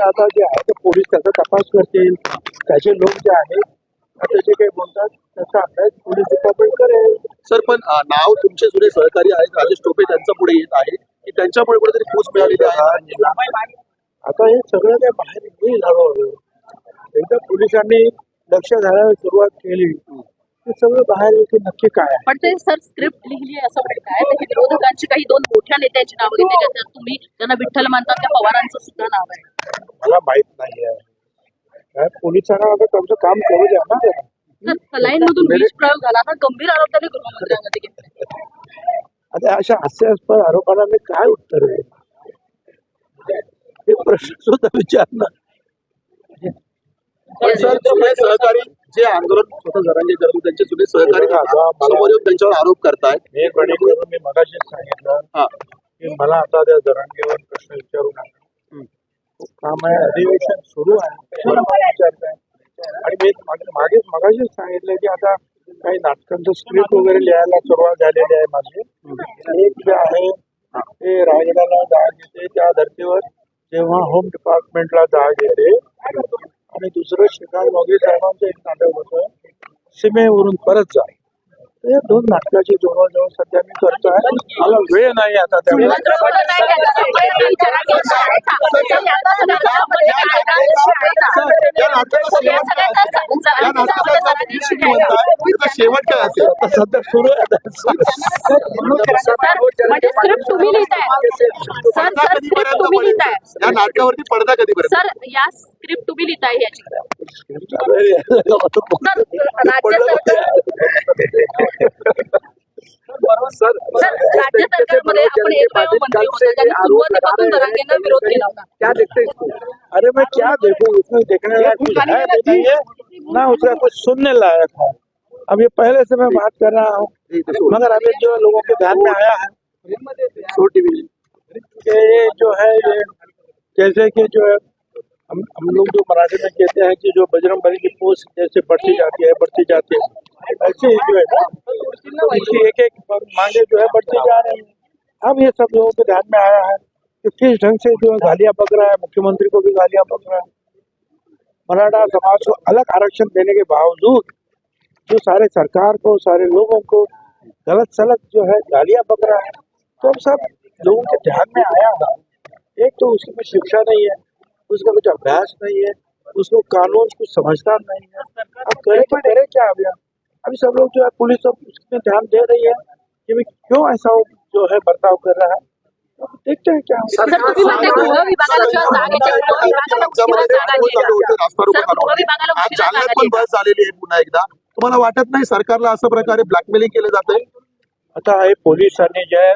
तर आता जे आहे ते पोलीस त्याचा तपास करतील. त्याचे लोक जे आहेत आता जे काही बोलतात त्याचा अभ्यास पोलीस डिपार्टमेंट करेल सर पण नाव तुमचे जुने सहकारी आहेत राजेश टोपे त्यांचं पुढे येत आहे. की त्यांच्यामुळे कुठेतरी फूस मिळालेली आहे? आता हे सगळं काय बाहेर येईल हळूहळू एकदा पोलिसांनी लक्ष घालायला सुरुवात केली. सगळं बाहेर नक्की काय आहे? पण ते सर स्क्रिप्ट लिहिली आहे असं म्हणत आहे. त्याची विरोधकांची काही दोन मोठ्या नेत्यांची नावं घेतली त्याच्यात तुम्ही त्यांना विठ्ठल मानतात त्या पवारांचं सुद्धा नाव आहे. मला माहीत नाही आहे काय? पोलिसांना आता त्यांचं काम करू द्या ना. जरा. तर सलाईन मधून विष प्रयोग झाला हा गंभीर आरोप त्यांनी गृहमंत्र्यांमध्ये घेतला आता अशा हास्यास्पद आरोपाला मी काय उत्तर देईल हे प्रश्न सुद्धा विचारणार. पण सर जुने सहकारी जे आंदोलन स्वतः जरांगे करतो त्यांचे जुने सहकारी समोर येऊन त्यांच्यावर आरोप करतायत मी करून मी मगाशीच सांगितलं हा. की मला आता त्या जरांगेवर प्रश्न विचारू नका. काम आहे अधिवेशन सुरू आहे. कशाला मला विचारताय. आणि मी मागे- मागेच मगाशीच सांगितलं की आता काही नाटकांचं स्क्रिप्ट वगैरे लिहायला सुरुवात झालेली आहे माझी. एक जे आहे ते रायगडाला जाग येते त्या धर्तीवर जेव्हा होम डिपार्टमेंटला जाग येते आणि दुसरं श्रीकांत मोगे साहेबांचं एक नाटक होतं. सीमेवरून परत जा दोन नाटकाची जवळजवळ सध्या मी करतोय. मला वेळ नाही आता त्यामुळे या शेवट काय असेल? आता सध्या सुरू आहे म्हणजे स्क्रिप्ट तुम्ही लिहिताय. सर पडदा सर स्क्रिप्ट कधीपर्यंत तुम्ही लिहिताय. या नाटकावरती पडदा कधीपर्यंत? सर या स्क्रिप्ट तुम्ही लिहिताय याची सर सर राज्य सरकारमध्ये आपण एकमेव मंत्री होते. त्यांनी सुरुवातीपासून जरांगेंना विरोध केला होता. क्या देखते इसको अरे मैं क्या देखूं? उसमें देखने लायक कुछ है नहीं है ना उसका कुछ सुनने लायक है। अब ये पहले से मैं बात कर रहा हूँ मगर अभी जो लोगों के ध्यान में आया है छोटी भी ये जो है ये जैसे कि जो है हम हम लोग जो मराठी में कहते हैं कि जो बजरंग बली की पोस्ट जैसे बढ़ती जाती है बढ़ती जाती है ऐसे ही जो है ना इसकी एक एक मांगे जो है बढ़ती जा रही है। अब ये सब लोगों के ध्यान में आया है कि किस ढंग से जो है गालियाँ पक रहा है मुख्यमंत्री को भी गालियाँ पक रहा है। मराठा समाज को अलग आरक्षण देने के बावजूद जो सारे सरकार को सारे लोगों को गलत सलत जो है गालियाँ बक रहा है तो अब सब लोगों के ध्यान में आया है एक तो उसकी कोई शिक्षा नहीं है उसका कुछ अभ्यास नहीं है उसको कानून कुछ समझदार नहीं है अब करे तो करे क्या अभी अभी सब लोग जो है पुलिस सब उसमें ध्यान दे रही है कि भाई क्यों ऐसा जो है बर्ताव कर रहा है देखते हैं क्या है। आज जालन्यात जागा पण दिली. बस झालेली आहे पुन्हा एकदा तुम्हाला वाटत नाही सरकारला अशा प्रकारे ब्लॅकमेलिंग केलं जाते आता हे पोलिसांनी जे आहे,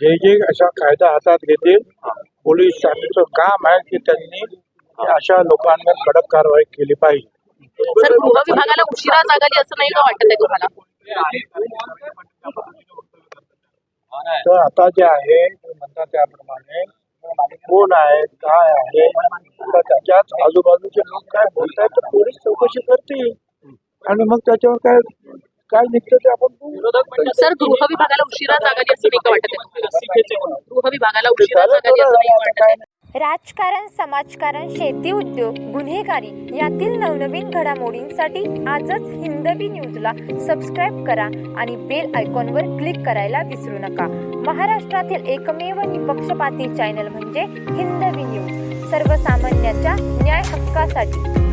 जे जे अशा कायदा हातात घेतील पोलिसांचं काम आहे की त्यांनी अशा लोकांवर कडक कारवाई केली पाहिजे. सर गृह विभागाला उशिरा असं नाही का वाटत आहे तुम्हाला? तर आता जे आहे ते म्हणतात त्याप्रमाणे कोण आहे काय आहे तर त्याच्याच आजूबाजूचे लोक काय बोलतायत तर पोलीस चौकशी करतील. आणि मग त्याच्यावर काय काय निघतं ते आपण बघू. सर गृह विभागाला उशिरा जागा आली असं नाही का वाटत? गृह विभागाला उशिरा जागा आली असं नाही वाटत? आहे राजकारण समाजकारण शेती उद्योग गुन्हेगारी यातील नवनवीन घडामोडींसाठी आजच हिंदवी न्यूजला सबस्क्राईब करा आणि बेल आयकॉनवर क्लिक करायला विसरू नका. महाराष्ट्रातील एकमेव निपक्षपाती चॅनल म्हणजे हिंदवी न्यूज. सर्वसामान्याच्या न्याय हक्कासाठी.